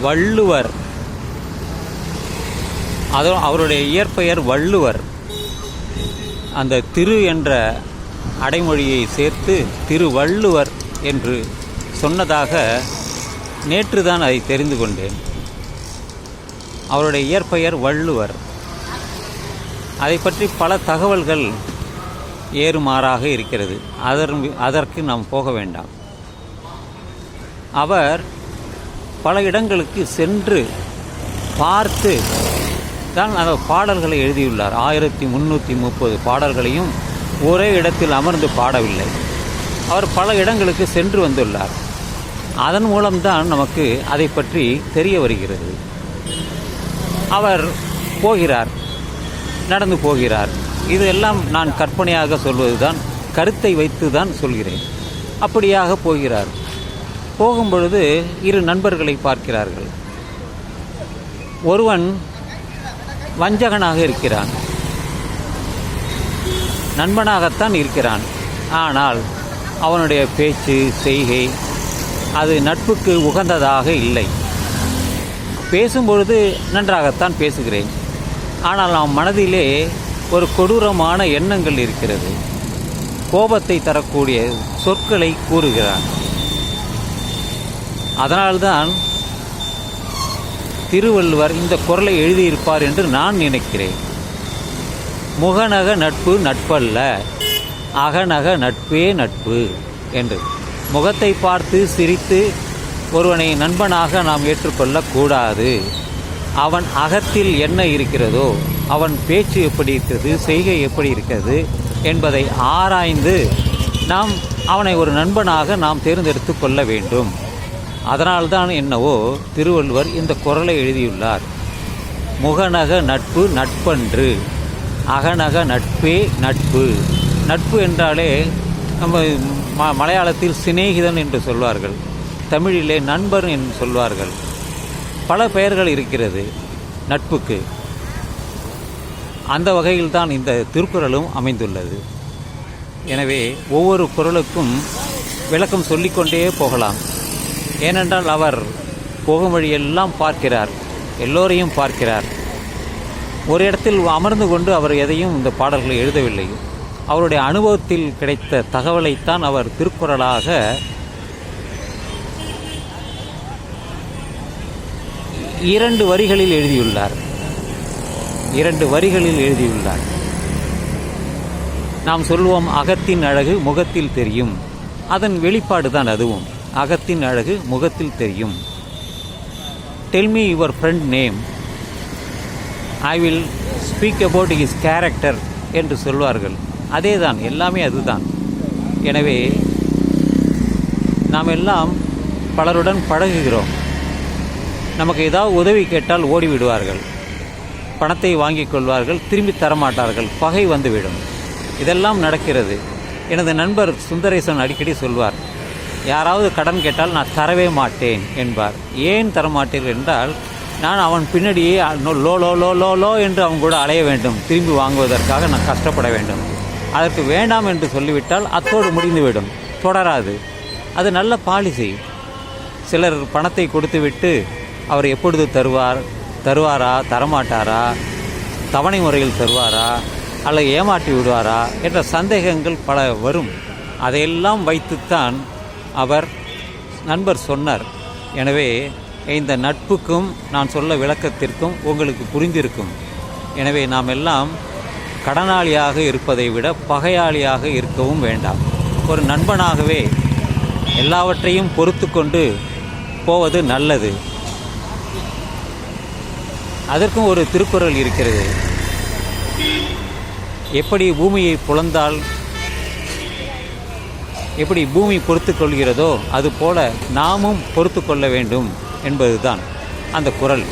வள்ளுவர். அது அவருடைய இயற்பெயர் வள்ளுவர். அந்த திரு என்ற அடைமொழியை சேர்த்து திருவள்ளுவர் என்று சொன்னதாக நேற்று தான் அதை தெரிந்து கொண்டேன். அவருடைய இயற்பெயர் வள்ளுவர். அதை பற்றி பல தகவல்கள் ஏறுமாறாக இருக்கிறது. அதற்கு நாம் போக வேண்டாம். அவர் பல இடங்களுக்கு சென்று பார்த்து தான் அந்த பாடல்களை எழுதியுள்ளார். ஆயிரத்தி முந்நூற்றி முப்பது பாடல்களையும் ஒரே இடத்தில் அமர்ந்து பாடவில்லை. அவர் பல இடங்களுக்கு சென்று வந்துள்ளார். அதன் மூலம்தான் நமக்கு அதை பற்றி தெரிய வருகிறது. அவர் போகிறார் நடந்து போகிறார். இதெல்லாம் நான் கற்பனையாக சொல்வதுதான் கருத்தை வைத்து தான் சொல்கிறேன். அப்படியாக போகிறார். போகும்பொழுது இரு நண்பர்களை பார்க்கிறார்கள். ஒருவன் வஞ்சகனாக இருக்கிறான். நண்பனாகத்தான் இருக்கிறான். ஆனால் அவனுடைய பேச்சு செய்கை அது நட்புக்கு உகந்ததாக இல்லை. பேசும்பொழுது நன்றாகத்தான் பேசுகிறேன். ஆனால் அவன் மனதிலே ஒரு கொடூரமான எண்ணங்கள் இருக்கிறது. கோபத்தை தரக்கூடிய சொற்களை கூறுகிறான். அதனால்தான் திருவள்ளுவர் இந்த குரலை எழுதியிருப்பார் என்று நான் நினைக்கிறேன். முகநக நட்பு நட்பல்ல அகநக நட்பே நட்பு என்று. முகத்தை பார்த்து சிரித்து ஒருவனை நண்பனாக நாம் ஏற்றுக்கொள்ளக்கூடாது அவன் அகத்தில் என்ன இருக்கிறதோ அவன் பேச்சு எப்படி இருக்கிறது செய்கை எப்படி இருக்கிறது என்பதை ஆராய்ந்து நாம் அவனை ஒரு நண்பனாக நாம் தேர்ந்தெடுத்து கொள்ள வேண்டும். அதனால்தான் என்னவோ திருவள்ளுவர் இந்த குரலை எழுதியுள்ளார். முகநக நட்பு நட்பன்று அகநக நட்பே நட்பு. நட்பு என்றாலே நம்ம ம மலையாளத்தில் சிநேகிதன் என்று சொல்வார்கள் தமிழிலே நண்பர் என்று சொல்வார்கள். பல பெயர்கள் இருக்கிறது நட்புக்கு. அந்த வகையில்தான் இந்த திருக்குறளும் அமைந்துள்ளது. எனவே ஒவ்வொரு குரலுக்கும் விளக்கம் சொல்லிக்கொண்டே போகலாம். ஏனென்றால் அவர் போகும் வழியெல்லாம் பார்க்கிறார். எல்லோரையும் பார்க்கிறார். ஒரு இடத்தில் அமர்ந்து கொண்டு அவர் எதையும் இந்த பாடல்களை எழுதவில்லை. அவருடைய அனுபவத்தில் கிடைத்த தகவலைத்தான் அவர் திருக்குறளாக இரண்டு வரிகளில் எழுதியுள்ளார். இரண்டு வரிகளில் எழுதியுள்ளார். நாம் சொல்வோம் அகத்தின் அழகு முகத்தில் தெரியும். அதன் வெளிப்பாடு தான் அதுவும். அகத்தின் அழகு முகத்தில் தெரியும். Tell me your friend name I will speak about his character என்று சொல்வார்கள். அதே தான் எல்லாமே அதுதான். எனவே நாம் எல்லாம் பலருடன் பழகுகிறோம். நமக்கு ஏதாவது உதவி கேட்டால் ஓடி விடுவார்கள் பணத்தை வாங்கிக் கொள்வார்கள் திரும்பி தரமாட்டார்கள் பகை வந்துவிடும். இதெல்லாம் நடக்கிறது. எனது நண்பர் சுந்தரேசன் அடிக்கடி சொல்வார் யாராவது கடன் கேட்டால் நான் தரவே மாட்டேன் என்பார். ஏன் தரமாட்டீர்கள் என்றால் நான் அவன் பின்னாடியே லோ லோ லோ லோ லோ என்று அவன் கூட அலைய வேண்டும். திரும்பி வாங்குவதற்காக நான் கஷ்டப்பட வேண்டும். அதற்கு வேண்டாம் என்று சொல்லிவிட்டால் அத்தோடு முடிந்துவிடும். தொடராது. அது நல்ல பாலிசி சிலர் பணத்தை கொடுத்துவிட்டு அவர் எப்பொழுது தருவார் தருவாரா தரமாட்டாரா தவணை முறையில் தருவாரா அல்லது ஏமாற்றி விடுவாரா என்ற சந்தேகங்கள் பல வரும். அதையெல்லாம் வைத்துத்தான் அவர் நண்பர் சொன்னார் எனவே இந்த நட்புக்கும் நான் சொல்ல விளக்கத்திற்கும் உங்களுக்கு புரிந்திருக்கும். எனவே நாம் எல்லாம் கடனாளியாக இருப்பதை விட பகையாளியாக இருக்கவும் வேண்டாம். ஒரு நண்பனாகவே எல்லாவற்றையும் பொறுத்து கொண்டு போவது நல்லது. அதற்கும் ஒரு திருக்குறள் இருக்கிறது. எப்படி பூமியை புலந்தால் எப்படி பூமி பொறுத்து கொள்கிறதோ அதுபோல நாமும் பொறுத்து கொள்ள வேண்டும் என்பதுதான் அந்த குரல்.